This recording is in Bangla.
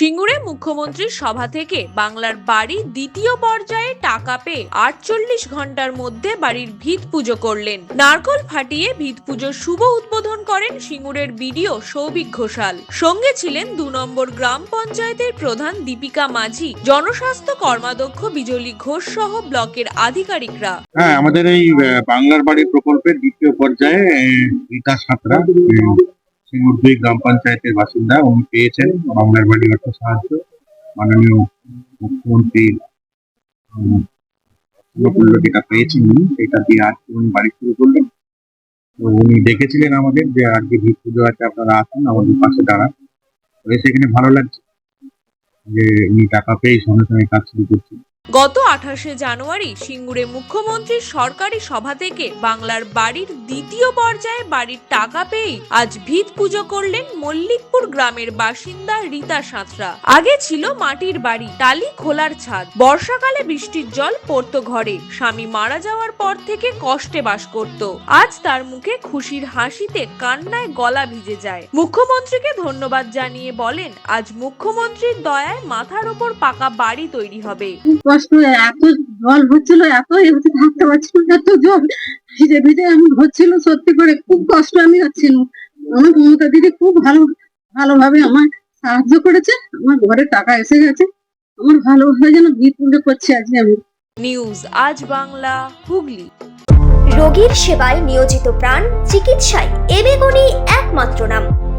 সিঙ্গুরে মুখ্যমন্ত্রীর সভা থেকে বাংলার বাড়ি দ্বিতীয় পর্যায়ে টাকা পেয়ে আটচল্লিশ ঘণ্টার মধ্যে বাড়ির ভিত পুজো করলেন। নারকল ফাটিয়ে ভিত পুজোর শুভ উদ্বোধন করেন সিঙ্গুরের বিডিও সৌভিক ঘোষাল। সঙ্গে ছিলেন দু নম্বর গ্রাম পঞ্চায়েতের প্রধান দীপিকা মাঝি, জনস্বাস্থ্য কর্মাধ্যক্ষ বিজলি ঘোষ সহ ব্লকের আধিকারিকরা। হ্যাঁ আমাদের এই বাংলার বাড়ি প্রকল্পের দ্বিতীয় পর্যায়ে রীতা সাঁতরা সিঙ্গুর দুই গ্রাম পঞ্চায়েতের বাসিন্দা, উনি পেয়েছেন বাংলার বাড়ি অর্থ সাহায্য। মাননীয় প্রফুল্ল যেটা পেয়েছেন উনি, সেটা দিয়ে আজকে উনি বাড়ি শুরু করলেন। তো উনি দেখেছিলেন আমাদের যে আজকে ভিত পুজো আছে, আপনারা আসুন, আমাদের পাশে দাঁড়ান। তো সেখানে ভালো লাগছে যে উনি টাকা পেয়ে সঙ্গে সঙ্গে কাজ শুরু করছেন। গত আঠাশে জানুয়ারি সিঙ্গুরে মুখ্যমন্ত্রীর সরকারি সভা থেকে বাংলার বাড়ির দ্বিতীয় পর্যায়ে বাড়ির টাকা পেয়ে আজ ভিত পুজো করলেন মল্লিকপুর গ্রামের বাসিন্দা রীতা সাঁতরা। আগে ছিল মাটির বাড়ি টালি খোলার ছাদ। বর্ষাকালে বৃষ্টির জল পড়তো ঘরে। স্বামী মারা যাওয়ার পর থেকে কষ্টে বাস করত। আজ তার মুখে খুশির হাসিতে কান্নায় গলা ভিজে যায়। মুখ্যমন্ত্রীকে ধন্যবাদ জানিয়ে বলেন, আজ মুখ্যমন্ত্রীর দয়ায় মাথার ওপর পাকা বাড়ি তৈরি হবে। কষ্ট এত জল হচ্ছিল এত এ হতে থাকতে পারছিল এত জল। ভিজে ভিজে আমি হচ্ছিল সত্যি করে খুব কষ্ট আমি হচ্ছিল। আমার মমতা দিদি খুব ভালো ভালোভাবে আমার সাহায্য করেছে আমার ঘরে টাকা এসে গেছে। আমার ভালোভাবে যেন পুজো করছি আজকে আমি। নিউজ আজ বাংলা হুগলি। রোগীর সেবায় নিয়োজিত প্রাণ চিকিৎসায় এবেগুনি একমাত্র নাম।